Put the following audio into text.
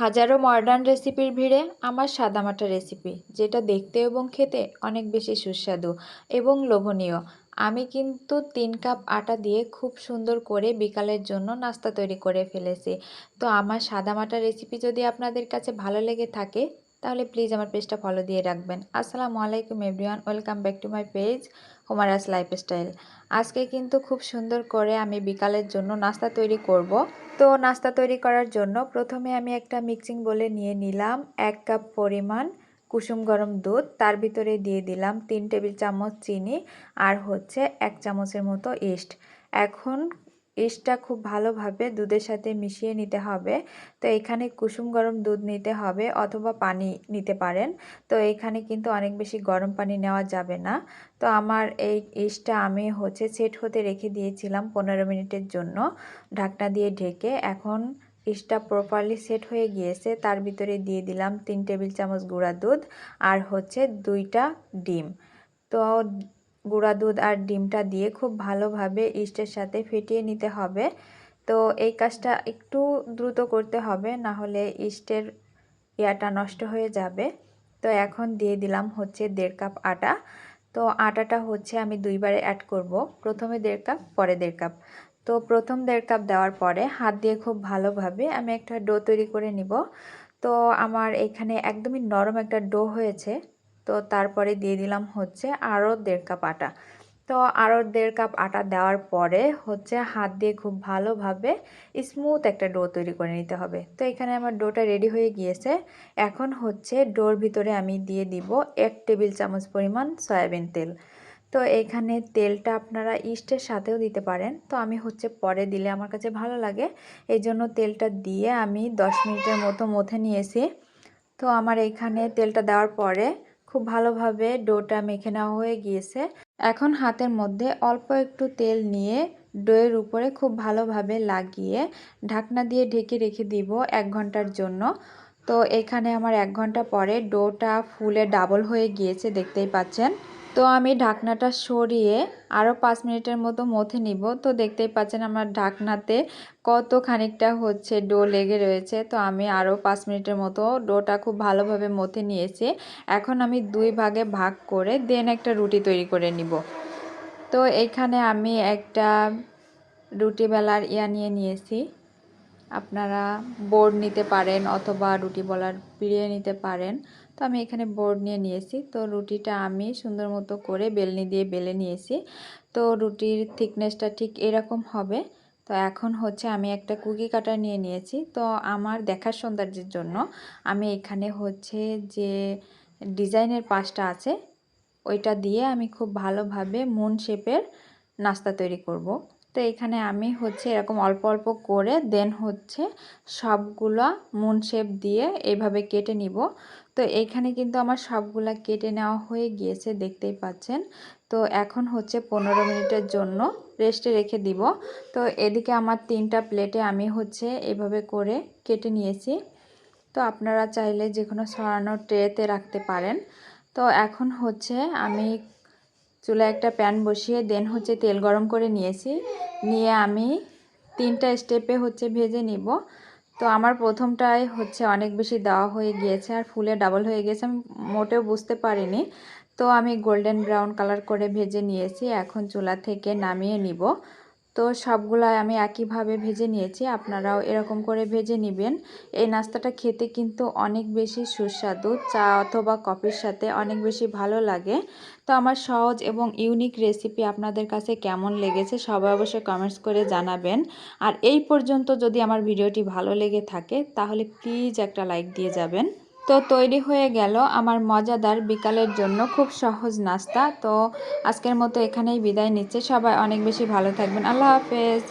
হাজারো মডার্ন রেসিপির ভিড়ে আমার সাদামাটা রেসিপি যেটা দেখতে এবং খেতে অনেক বেশি সুস্বাদু এবং লোভনীয়। আমি কিন্তু তিন কাপ আটা দিয়ে খুব সুন্দর করে বিকালের জন্য নাস্তা তৈরি করে ফেলেছি। তো আমার সাদামাটা রেসিপি যদি আপনাদের কাছে ভালো লেগে থাকে তাহলে প্লিজ আমার পেজটা ফলো দিয়ে রাখবেন। আসসালামু আলাইকুম everyone welcome back to my page হোমারাস lifestyle আজকে কিন্তু খুব সুন্দর করে আমি বিকালের জন্য নাস্তা তৈরি করব। তো নাস্তা তৈরি করার জন্য প্রথমে আমি একটা মিক্সিং বলে নিয়ে নিলাম এক কাপ পরিমাণ কুসুম গরম দুধ, তার ভিতরে দিয়ে দিলাম তিন টেবিল চামচ চিনি আর হচ্ছে এক চামচের মতো ইস্ট এখন ইস্টটা খুব ভালোভাবে দুধের সাথে মিশিয়ে নিতে হবে। তো এখানে কুসুম গরম দুধ নিতে হবে অথবা পানি নিতে পারেন। তো এখানে কিন্তু অনেক বেশি গরম পানি নেওয়া যাবে না। তো আমার এই ইস্টটা আমি হচ্ছে সেট হতে রেখে দিয়েছিলাম পনেরো মিনিটের জন্য ঢাকনা দিয়ে ঢেকে। এখন ইস্টটা প্রপারলি সেট হয়ে গিয়েছে। তার ভিতরে দিয়ে দিলাম তিন টেবিল চামচ গুঁড়া দুধ আর হচ্ছে দুইটা ডিম। তো গুঁড়া দুধ আর ডিমটা দিয়ে খুব ভালোভাবে ইস্টের সাথে ফেটিয়ে নিতে হবে। তো এই কাজটা একটু দ্রুত করতে হবে, না হলে ইস্টের ইয়াটা নষ্ট হয়ে যাবে। তো এখন দিয়ে দিলাম হচ্ছে দেড় কাপ আটা। তো আটাটা হচ্ছে আমি দুইবারে অ্যাড করব। প্রথমে দেড় কাপ, পরে দেড় কাপ। তো প্রথম দেড় কাপ দেওয়ার পরে হাত দিয়ে খুব ভালোভাবে আমি একটা ডো তৈরি করে নিব। তো আমার এখানে একদমই নরম একটা ডো হয়েছে। তো তারপরে দিয়ে দিলাম হচ্ছে আরও দেড় কাপ আটা। তো আরও দেড় কাপ আটা দেওয়ার পরে হচ্ছে হাত দিয়ে খুব ভালোভাবে স্মুথ একটা ডো তৈরি করে নিতে হবে। তো এখানে আমার ডোটা রেডি হয়ে গিয়েছে। এখন হচ্ছে ডোর ভিতরে আমি দিয়ে দিব এক টেবিল চামচ পরিমাণ সয়াবিন তেল। তো এখানে তেলটা আপনারা ইস্টের সাথেও দিতে পারেন। তো আমি হচ্ছে পরে দিলে আমার কাছে ভালো লাগে। এই জন্য তেলটা দিয়ে আমি 10 মিনিটের মতো মথে নিয়েছি। তো আমার এখানে তেলটা দেওয়ার পরে খুব ভালোভাবে ডোটা মেখে নেওয়া হয়ে গিয়েছে। এখন হাতের মধ্যে অল্প একটু তেল নিয়ে ডোয়ের উপরে খুব ভালোভাবে লাগিয়ে ঢাকনা দিয়ে ঢেকে রেখে দিব এক ঘণ্টার জন্য। তো এখানে আমার এক ঘণ্টা পরে ডোটা ফুলে ডাবল হয়ে গিয়েছে, দেখতেই পাচ্ছেন। তো আমি ঢাকনাটা সরিয়ে আরও পাঁচ মিনিটের মতো মথে নিব। তো দেখতেই পাচ্ছেন আমার ঢাকনাতে কত খানিকটা হচ্ছে ডো লেগে রয়েছে। তো আমি আরও পাঁচ মিনিটের মতো ডোটা খুব ভালোভাবে মথে নিয়েছি। এখন আমি দুই ভাগে ভাগ করে দেন একটা রুটি তৈরি করে নিব। তো এইখানে আমি একটা রুটি বেলার ইয়া নিয়ে নিয়েছি। আপনারা বোর্ড নিতে পারেন অথবা রুটি বলার পিড়িয়ে নিতে পারেন। তো আমি এখানে বোর্ড নিয়ে নিয়েছি। তো রুটিটা আমি সুন্দর মতো করে বেলনি দিয়ে বেলে নিয়েছি। তো রুটির থিকনেসটা ঠিক এরকম হবে। তো এখন হচ্ছে আমি একটা কুকি কাটার নিয়ে নিয়েছি। তো আমার দেখার সৌন্দর্যের জন্য আমি এখানে হচ্ছে যে ডিজাইনের পাশটা আছে, ওইটা দিয়ে আমি খুব ভালোভাবে মুন শেপের নাস্তা তৈরি করব। তো এখানে আমি হচ্ছে এরকম অল্প অল্প করে দেন হচ্ছে সবগুলো মুন শেপ দিয়ে এইভাবে কেটে নিব। তো এইখানে কিন্তু আমার সবগুলা কেটে নেওয়া হয়ে গিয়েছে, দেখতেই পাচ্ছেন। তো এখন হচ্ছে পনেরো মিনিটের জন্য রেস্টে রেখে দিব। তো এদিকে আমার তিনটা প্লেটে আমি হচ্ছে এভাবে করে কেটে নিয়েছি। তো আপনারা চাইলে যে কোনো সরানো ট্রেতে রাখতে পারেন। তো এখন হচ্ছে আমি চুলায় একটা প্যান বসিয়ে, দেন হচ্ছে তেল গরম করে নিয়েছি। নিয়ে আমি তিনটা স্টেপে হচ্ছে ভেজে নিব। তো আমার প্রথমটাই হচ্ছে অনেক বেশি দেওয়া হয়ে গিয়েছে আর ফুলে ডাবল হয়ে গেছে, আমি মোটেও বুঝতে পারিনি। তো আমি গোল্ডেন ব্রাউন কালার করে ভেজে নিয়েছি, এখন চুলা থেকে নামিয়ে নিব। তো সবগুলাই আমি একইভাবে ভেজে নিয়েছি, আপনারাও এরকম করে ভেজে নেবেন। এই নাস্তাটা খেতে কিন্তু অনেক বেশি সুস্বাদু, চা অথবা কফির সাথে অনেক বেশি ভালো লাগে। তো আমার সহজ এবং ইউনিক রেসিপি আপনাদের কাছে কেমন লেগেছে সবাই অবশ্যই কমেন্টস করে জানাবেন। আর এই পর্যন্ত যদি আমার ভিডিওটি ভালো লেগে থাকে, তাহলে প্লিজ একটা লাইক দিয়ে যাবেন। তো তৈরি হয়ে গেল আমার মজাদার বিকালের জন্য খুব সহজ নাস্তা। তো আজকের মতো এখানেই বিদায় নিচ্ছে। সবাই অনেক বেশি ভালো থাকবেন। আল্লাহ হাফেজ।